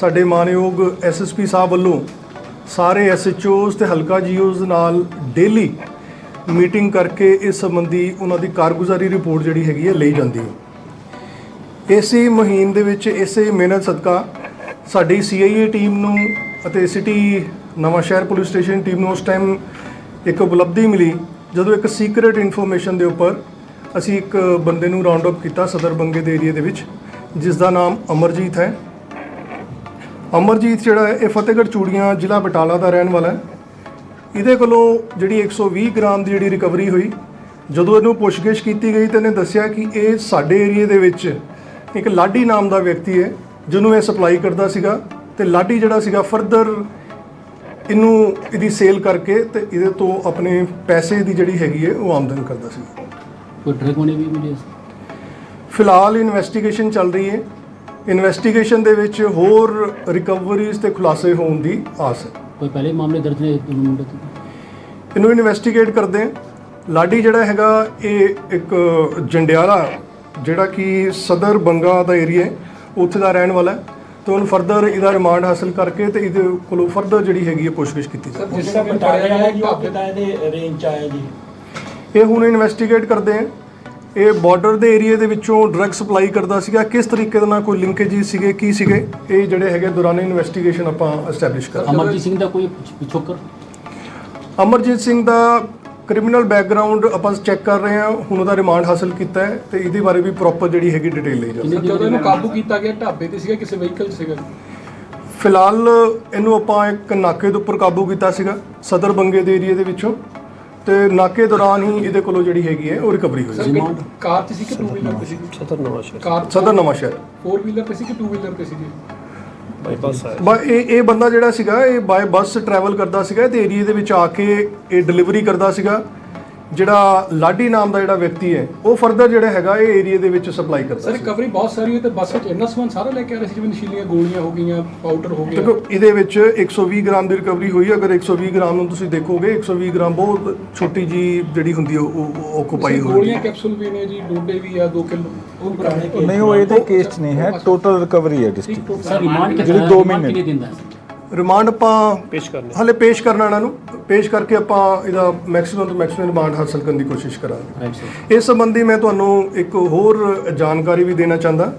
ਸਾਡੇ ਮਾਨਯੋਗ ਐਸਐਸਪੀ ਸਾਹਿਬ ਵੱਲੋਂ ਸਾਰੇ ਐਸਐਚਓਜ਼ ਤੇ ਹਲਕਾ ਜੀਓਜ਼ ਨਾਲ ਡੇਲੀ ਮੀਟਿੰਗ ਕਰਕੇ ਇਸ ਸੰਬੰਧੀ ਉਹਨਾਂ ਦੀ ਕਾਰਗੁਜ਼ਾਰੀ ਰਿਪੋਰਟ ਜਿਹੜੀ ਹੈਗੀ ਹੈ ਲਈ ਜਾਂਦੀ ਹੈ। ਇਸੇ ਮੁਹਿੰਮ ਦੇ ਵਿੱਚ ਇਸੇ ਮਿਹਨਤ ਸਦਕਾ ਸਾਡੀ ਸੀਆਈਏ ਟੀਮ ਨੂੰ ਅਤੇ ਸਿਟੀ ਨਵਾਂ ਸ਼ਹਿਰ ਪੁਲਿਸ ਸਟੇਸ਼ਨ ਟੀਮ ਨੂੰ ਉਸ ਟਾਈਮ ਇੱਕ ਉਪਲਬਧੀ ਮਿਲੀ, ਜਦੋਂ ਇੱਕ ਸੀਕ੍ਰੀਟ ਇਨਫੋਰਮੇਸ਼ਨ ਦੇ ਉੱਪਰ ਅਸੀਂ ਇੱਕ ਬੰਦੇ ਨੂੰ ਰਾਉਂਡ ਅਪ ਕੀਤਾ ਸਦਰ ਬੰਗੇ ਦੇ ਏਰੀਆ ਦੇ ਵਿੱਚ ਜਿਸ ਦਾ ਨਾਮ ਅਮਰਜੀਤ ਹੈ। ਅਮਰਜੀਤ ਜਿਹੜਾ ਹੈ ਇਹ ਫਤਿਹਗੜ੍ਹ ਚੂੜੀਆਂ ਜ਼ਿਲ੍ਹਾ ਬਟਾਲਾ ਦਾ ਰਹਿਣ ਵਾਲਾ ਹੈ। ਇਹਦੇ ਕੋਲੋਂ ਜਿਹੜੀ 120 ਗ੍ਰਾਮ ਦੀ ਜਿਹੜੀ ਰਿਕਵਰੀ ਹੋਈ ਜਦੋਂ ਇਹਨੂੰ ਪੁੱਛਗਿੱਛ ਕੀਤੀ ਗਈ ਤਾਂ ਇਹਨੇ ਦੱਸਿਆ ਕਿ ਇਹ ਸਾਡੇ ਏਰੀਆ ਦੇ ਵਿੱਚ ਇੱਕ ਲਾਡੀ ਨਾਮ ਦਾ ਵਿਅਕਤੀ ਹੈ ਜਿਹਨੂੰ ਇਹ ਸਪਲਾਈ ਕਰਦਾ ਸੀਗਾ ਤੇ ਲਾਡੀ ਜਿਹੜਾ ਸੀਗਾ ਫਰਦਰ ਇਹਨੂੰ ਇਹਦੀ ਸੇਲ ਕਰਕੇ ਤੇ ਇਹਦੇ ਤੋਂ ਆਪਣੇ ਪੈਸੇ ਦੀ ਜਿਹੜੀ ਹੈਗੀ ਹੈ ਉਹ ਆਮਦਨ ਕਰਦਾ ਸੀ ਕੋਈ ਡਰਗ ਮਨੀ ਵੀ ਮਿਲੀ ਫਿਲਹਾਲ ਇਨਵੈਸਟੀਗੇਸ਼ਨ ਚੱਲ ਰਹੀ ਹੈ। ਇਨਵੈਸਟੀਗੇਸ਼ਨ ਦੇ ਵਿੱਚ ਹੋਰ ਰਿਕਵਰੀਜ਼ ਤੇ ਖੁਲਾਸੇ ਹੋਣ ਦੀ ਆਸ ਹੈ। ਕੋਈ ਪਹਿਲੇ ਮਾਮਲੇ ਦਰਜ ਨੇ ਦੋਨੋਂ ਮੁੰਡੇ ਤੇ? ਇਹਨੂੰ ਇਨਵੈਸਟੀਗੇਟ ਕਰਦੇ ਹਾਂ। ਲਾਡੀ ਜਿਹੜਾ ਹੈਗਾ ਇਹ ਇੱਕ ਜੰਡਿਆਲਾ ਜਿਹੜਾ ਕਿ ਸਦਰ ਬੰਗਾ ਦਾ ਏਰੀਆ ਹੈ ਉੱਥੇ ਦਾ ਰਹਿਣ ਵਾਲਾ ਹੈ। ਤੇ ਉਹਨੂੰ ਫਰਦਰ ਇਹਦਾ ਰਿਮਾਂਡ ਹਾਸਲ ਕਰਕੇ ਤੇ ਇਹਦੇ ਕੋਲੋਂ ਫਰਦਰ ਜਿਹੜੀ ਹੈਗੀ ਹੈ ਪੁੱਛਗਿੱਛ ਕੀਤੀ ਜਾਵੇ ਜਿਸ ਤਰ੍ਹਾਂ ਬਟਾਲੇ ਵਾਲਾ ਜੀ ਉਹ ਕਿਤਾ ਇਹਦੇ ਰੇਂਜ ਚ ਆਇਆ ਜੀ? ਇਹ ਹੁਣ ਇਨਵੈਸਟੀਗੇਟ ਕਰਦੇ ਹਾਂ। ਇਹ ਬਾਰਡਰ ਦੇ ਏਰੀਆ ਦੇ ਵਿੱਚੋਂ ਡਰੱਗ ਸਪਲਾਈ ਕਰਦਾ ਸੀਗਾ। ਕਿਸ ਤਰੀਕੇ ਦੇ ਨਾਲ ਕੋਈ ਲਿੰਕੇਜਸ ਸੀਗੇ ਕੀ ਸੀਗੇ? ਇਹ ਜਿਹੜੇ ਹੈਗੇ ਦੌਰਾਨ ਇਨਵੈਸਟੀਗੇਸ਼ਨ ਆਪਾਂ ਐਸਟੈਬਲਿਸ਼ ਕਰ ਅਮਰਜੀਤ ਸਿੰਘ ਦਾ ਕੋਈ ਪਿਛੋਕਰ ਅਮਰਜੀਤ ਸਿੰਘ ਦਾ ਕ੍ਰਿਮੀਨਲ ਬੈਕਗ੍ਰਾਉਂਡ ਆਪਾਂ ਚੈੱਕ ਕਰ ਰਹੇ ਹਾਂ। ਹੁਣ ਉਹਦਾ ਰਿਮਾਂਡ ਹਾਸਲ ਕੀਤਾ ਹੈ ਤੇ ਇਹਦੇ ਬਾਰੇ ਵੀ ਪ੍ਰੋਪਰ ਜਿਹੜੀ ਹੈਗੀ ਡਿਟੇਲ ਲਈ ਜਾਵੇ ਕਿੰਨੇ ਜਦੋਂ ਇਹਨੂੰ ਕਾਬੂ ਕੀਤਾ ਗਿਆ? ਢਾਬੇ ਤੇ ਸੀਗਾ ਕਿਸੇ ਵਹੀਕਲ 'ਚ ਸੀਗਾ? ਫਿਲਹਾਲ ਇਹਨੂੰ ਆਪਾਂ ਇੱਕ ਨਾਕੇ ਦੇ ਉੱਪਰ ਕਾਬੂ ਕੀਤਾ ਸੀਗਾ ਸਦਰ ਬੰਗੇ ਦੇ ਏਰੀਆ ਦੇ ਵਿੱਚੋਂ। ਤੇ ਨਾਕੇ ਦੌਰਾਨ ਹੀ ਇਹਦੇ ਕੋਲੋਂ ਜਿਹੜੀ ਹੈਗੀ ਹੈ ਉਹ ਰਿਕਵਰੀ ਹੋਈ ਗੱਡੀ- ਕਾਰ 'ਚ ਸੀ ਕਿ ਟੂ ਵੀਲਰ ਤੇ ਸੀ? ਸਦਰ ਨਵਾਂ ਸ਼ਹਿਰ। ਕਾਰ ਸਦਰ ਨਵਾਂ ਸ਼ਹਿਰ। ਫੋਰ ਵੀਲਰ ਤੇ ਸੀ ਕਿ ਟੂ ਵੀਲਰ ਤੇ ਸੀ ਬਾ ਇਹ ਇਹ ਬੰਦਾ ਜਿਹੜਾ ਸੀਗਾ ਇਹ ਬਾਏ ਬੱਸ ਟਰੈਵਲ ਕਰਦਾ ਸੀਗਾ ਤੇ ਏਰੀਆ ਦੇ ਵਿੱਚ ਆ ਕੇ ਇਹ ਡਿਲੀਵਰੀ ਕਰਦਾ ਸੀਗਾ। ਜਿਹੜਾ ਲਾਡੀ ਨਾਮ ਦਾ ਜਿਹੜਾ ਵਿਅਕਤੀ ਹੈ ਉਹ ਫਰਦਰ ਜਿਹੜਾ ਹੈਗਾ ਇਹ ਏਰੀਆ ਦੇ ਵਿੱਚ ਸਪਲਾਈ ਕਰਦਾ ਸਰ ਸੀ। ਰਿਕਵਰੀ ਬਹੁਤ ਸਾਰੀ ਹੋਈ ਤੇ ਬੱਸ ਵਿੱਚ ਇੰਨਾ ਸਮਾਨ ਸਾਰਾ ਲੈ ਕੇ ਆ ਰਹੇ ਸੀ ਜਿਵੇਂ ਨਸ਼ੀਲੀਆਂ ਗੋਲੀਆਂ ਹੋ ਗਈਆਂ ਪਾਊਡਰ ਹੋ ਗਿਆ। ਦੇਖੋ ਇਹਦੇ ਵਿੱਚ 120 ਗ੍ਰਾਮ ਦੀ ਰਿਕਵਰੀ ਹੋਈ ਅਗਰ 120 ਗ੍ਰਾਮ ਨੂੰ ਤੁਸੀਂ ਦੇਖੋਗੇ 120 ਗ੍ਰਾਮ ਬਹੁਤ ਛੋਟੀ ਜੀ ਜਿਹੜੀ ਹੁੰਦੀ ਹੈ ਉਹ ਓਕੂਪਾਈ ਹੋਈ। ਗੋਲੀਆਂ ਕੈਪਸੂਲ ਵੀ ਨੇ ਜੀ ਡੋਡੇ ਵੀ ਆ 2 ਕਿਲੋ ਉਹ ਪੁਰਾਣੇ ਕੇਸ ਨਹੀਂ ਉਹ ਇਹਦੇ ਕੇਸ ਨਹੀਂ ਹੈ ਟੋਟਲ ਰਿਕਵਰੀ ਹੈ ਡਿਸਟ੍ਰਿਕਟ ਸਰ ਰਿਮਾਂਡ ਜਿਹੜੀ ਦੋ ਮਹੀਨੇ ਕਿੰਨੇ ਦਿਨ ਦਾ ਹੈ? ਰਿਮਾਂਡ ਆਪਾਂ ਪੇਸ਼ ਕਰਨਾ ਹਲੇ ਪੇਸ਼ ਕਰਨਾ ਇਹਨਾਂ ਨੂੰ। ਪੇਸ਼ ਕਰਕੇ ਆਪਾਂ ਇਹਦਾ ਮੈਕਸਿਮਮ ਤੋਂ ਮੈਕਸਿਮਮ ਰਿਮਾਂਡ ਹਾਸਲ ਕਰਨ ਦੀ ਕੋਸ਼ਿਸ਼ ਕਰਾਂਗੇ। ਇਸ ਸੰਬੰਧੀ ਮੈਂ ਤੁਹਾਨੂੰ ਇੱਕ ਹੋਰ ਜਾਣਕਾਰੀ ਵੀ ਦੇਣਾ ਚਾਹੁੰਦਾ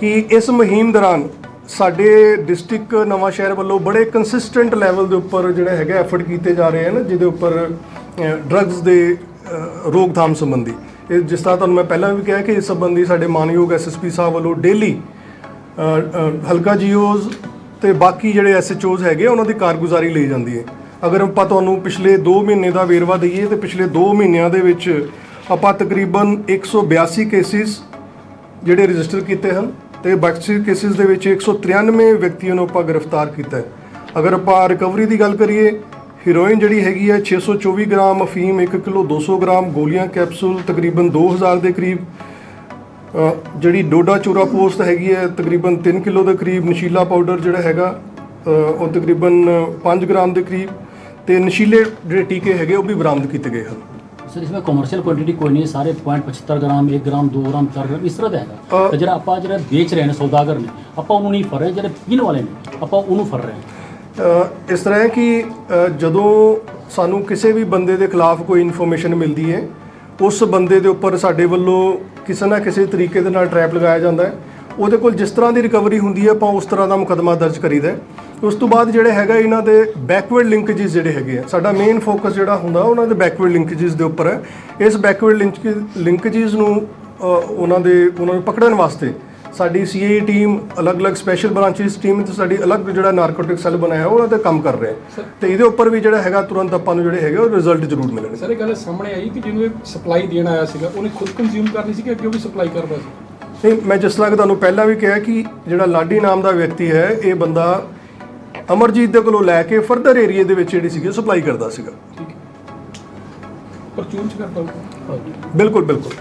ਕਿ ਇਸ ਮੁਹਿੰਮ ਦੌਰਾਨ ਸਾਡੇ ਡਿਸਟ੍ਰਿਕਟ ਨਵਾਂ ਸ਼ਹਿਰ ਵੱਲੋਂ ਬੜੇ ਕੰਸਿਸਟੈਂਟ ਲੈਵਲ ਦੇ ਉੱਪਰ ਜਿਹੜਾ ਹੈਗਾ ਐਫਰਟ ਕੀਤੇ ਜਾ ਰਹੇ ਹਨ ਜਿਹਦੇ ਉੱਪਰ ਡਰੱਗਸ ਦੇ ਰੋਕਥਾਮ ਸੰਬੰਧੀ। ਇਹ ਜਿਸ ਤਰ੍ਹਾਂ ਤੁਹਾਨੂੰ ਮੈਂ ਪਹਿਲਾਂ ਵੀ ਕਿਹਾ ਕਿ ਇਸ ਸੰਬੰਧੀ ਸਾਡੇ ਮਾਨਯੋਗ ਐਸਐਸਪੀ ਸਾਹਿਬ ਵੱਲੋਂ ਡੇਲੀ ਹਲਕਾ ਜੀਓਜ਼ ਤੇ ਬਾਕੀ ਜਿਹੜੇ ਐਸਐਚਓਜ਼ ਹੈਗੇ ਉਹਨਾਂ ਦੀ ਕਾਰਗੁਜ਼ਾਰੀ ਲਈ ਜਾਂਦੀ ਹੈ। ਅਗਰ ਆਪਾਂ ਤੁਹਾਨੂੰ ਪਿਛਲੇ 2 ਮਹੀਨੇ ਦਾ ਵੇਰਵਾ ਦਈਏ, ਤੇ ਪਿਛਲੇ 2 ਮਹੀਨਿਆਂ ਦੇ ਵਿੱਚ ਆਪਾਂ ਤਕਰੀਬਨ 182 ਕੇਸਿਸ ਜਿਹੜੇ ਰਜਿਸਟਰ ਕੀਤੇ ਹਨ, ਤੇ ਬਾਕੀ ਕੇਸਿਸ ਦੇ ਵਿੱਚ 193 ਵਿਅਕਤੀਆਂ ਨੂੰ ਆਪਾਂ ਗ੍ਰਿਫਤਾਰ ਕੀਤਾ ਹੈ। ਅਗਰ ਆਪਾਂ ਰਿਕਵਰੀ ਦੀ ਗੱਲ ਕਰੀਏ ਹੀਰੋਇਨ ਜਿਹੜੀ ਹੈਗੀ ਹੈ 624 ਗ੍ਰਾਮ ਅਫੀਮ 1 ਕਿਲੋ 200 ਗ੍ਰਾਮ ਗੋਲੀਆਂ ਕੈਪਸੂਲ ਤਕਰੀਬਨ 2000 ਦੇ ਕਰੀਬ ਜਿਹੜੀ ਡੋਡਾ ਚੂਰਾ ਪੋਸਟ ਹੈਗੀ ਹੈ ਤਕਰੀਬਨ 3 ਕਿਲੋ ਦੇ ਕਰੀਬ ਨਸ਼ੀਲਾ ਪਾਊਡਰ ਜਿਹੜਾ ਹੈਗਾ ਉਹ ਤਕਰੀਬਨ 5 ਗ੍ਰਾਮ ਦੇ ਕਰੀਬ ਤੇ ਨਸ਼ੀਲੇ ਜਿਹੜੇ ਟੀਕੇ ਹੈਗੇ ਉਹ ਵੀ ਬਰਾਮਦ ਕੀਤੇ ਗਏ ਹਨ। ਸਰ ਇਸमें ਕਮਰਸ਼ੀਅਲ ਕੁਆਂਟੀਟੀ ਕੋਈ ਨਹੀਂ ਸਾਰੇ 0.75 ਗ੍ਰਾਮ 1 ਗ੍ਰਾਮ 2 ਗ੍ਰਾਮ 4 ਗ੍ਰਾਮ ਇਸ ਤਰ੍ਹਾਂ ਦਾ ਹੈਗਾ। ਤੇ ਜਿਹੜਾ ਆਪਾਂ ਜਿਹੜਾ ਵੇਚ ਰਹੇ ਨੇ ਸੌਦਾਗਰ ਨੇ ਆਪਾਂ ਉਹਨੂੰ ਨਹੀਂ ਫੜ ਰਹੇ ਜਿਹੜੇ ਪੀਣ ਵਾਲੇ ਨੇ ਆਪਾਂ ਉਹਨੂੰ ਫੜ ਰਹੇ ਹਾਂ। ਇਸ ਤਰ੍ਹਾਂ ਹੈ ਕਿ ਜਦੋਂ ਸਾਨੂੰ ਕਿਸੇ ਵੀ ਬੰਦੇ ਦੇ ਖਿਲਾਫ ਕੋਈ ਇਨਫੋਰਮੇਸ਼ਨ ਮਿਲਦੀ ਹੈ ਉਸ ਬੰਦੇ ਦੇ ਉੱਪਰ ਸਾਡੇ ਵੱਲੋਂ ਕਿਸੇ ਨਾ ਕਿਸੇ ਤਰੀਕੇ ਦੇ ਨਾਲ ਟ੍ਰੈਪ ਲਗਾਇਆ ਜਾਂਦਾ ਹੈ। ਉਹਦੇ ਕੋਲ ਜਿਸ ਤਰ੍ਹਾਂ ਦੀ ਰਿਕਵਰੀ ਹੁੰਦੀ ਹੈ, ਆਪਾਂ ਉਸ ਤਰ੍ਹਾਂ ਦਾ ਮੁਕਦਮਾ ਦਰਜ ਕਰੀਦਾ ਉਸ ਤੋਂ ਬਾਅਦ ਜਿਹੜੇ ਹੈਗਾ ਇਹਨਾਂ ਦੇ ਬੈਕਵਰਡ ਲਿੰਕੇजेस ਜਿਹੜੇ ਹੈਗੇ ਆ, ਸਾਡਾ ਮੇਨ ਫੋਕਸ ਜਿਹੜਾ ਹੁੰਦਾ, ਉਹਨਾਂ ਦੇ ਬੈਕਵਰਡ ਲਿੰਕੇजेस ਦੇ ਉੱਪਰ ਹੈ। ਇਸ ਬੈਕਵਰਡ ਲਿੰਕੇजेस ਨੂੰ ਉਹਨਾਂ ਦੇ ਉਹਨਾਂ ਨੂੰ ਪਕੜਨ ਵਾਸਤੇ ਸਾਡੀ ਸੀਏ ਟੀਮ ਅਲੱਗ-ਅਲੱਗ ਸਪੈਸ਼ਲ ਬ੍ਰਾਂਚਸ ਟੀਮ ਤੇ ਸਾਡੀ ਅਲੱਗ ਜਿਹੜਾ ਨਾਰਕੋਟਿਕ ਸੈੱਲ ਬਣਾਇਆ ਉਹਨਾਂ ਤੇ ਕੰਮ ਕਰ ਰਹੇ। ਆ ਤੇ ਇਹਦੇ ਉੱਪਰ ਵੀ ਜਿਹੜਾ ਹੈਗਾ ਤੁਰੰਤ ਆਪਾਂ ਨੂੰ ਜਿਹੜੇ ਹੈਗੇ ਉਹ ਰਿਜ਼ਲਟ ਜ਼ਰੂਰ ਮਿਲਣਗੇ। ਸਰ ਇਹ ਗੱਲ ਸਾਹਮਣੇ ਆਈ ਕਿ ਜਿਹਨੂੰ ਇਹ ਸਪਲਾਈ ਦੇਣ ਆਇਆ ਸੀਗਾ ਉਹਨੇ ਖੁਦ ਕੰਜ਼ਿਊਮ ਕਰਨੀ ਸੀ ਕਿ ਅੱਗੇ ਉਹ ਵੀ ਸਪਲਾਈ ਕਰਦਾ ਸੀ? ਨਹੀਂ ਮੈਂ ਜਿਸ ਤਰ੍ਹਾਂ ਤੁਹਾਨੂੰ ਪਹਿਲਾਂ ਵੀ ਕਿਹਾ ਕਿ ਜਿਹੜਾ ਲਾਡੀ ਨਾਮ ਦਾ ਵਿਅਕਤੀ ਹੈ ਇਹ ਬੰਦਾ ਅਮਰਜੀਤ ਦੇ ਕੋਲੋਂ ਲੈ ਕੇ ਫਰਦਰ ਏਰੀਆ ਦੇ ਵਿੱਚ ਜਿਹੜੀ ਸੀਗੀ ਸਪਲਾਈ ਕਰਦਾ ਸੀਗਾ। ਠੀਕ ਹੈ। ਪਰਚੂਨ ਚ ਕਰਦਾ ਬਿਲਕੁਲ ਬਿਲਕੁਲ।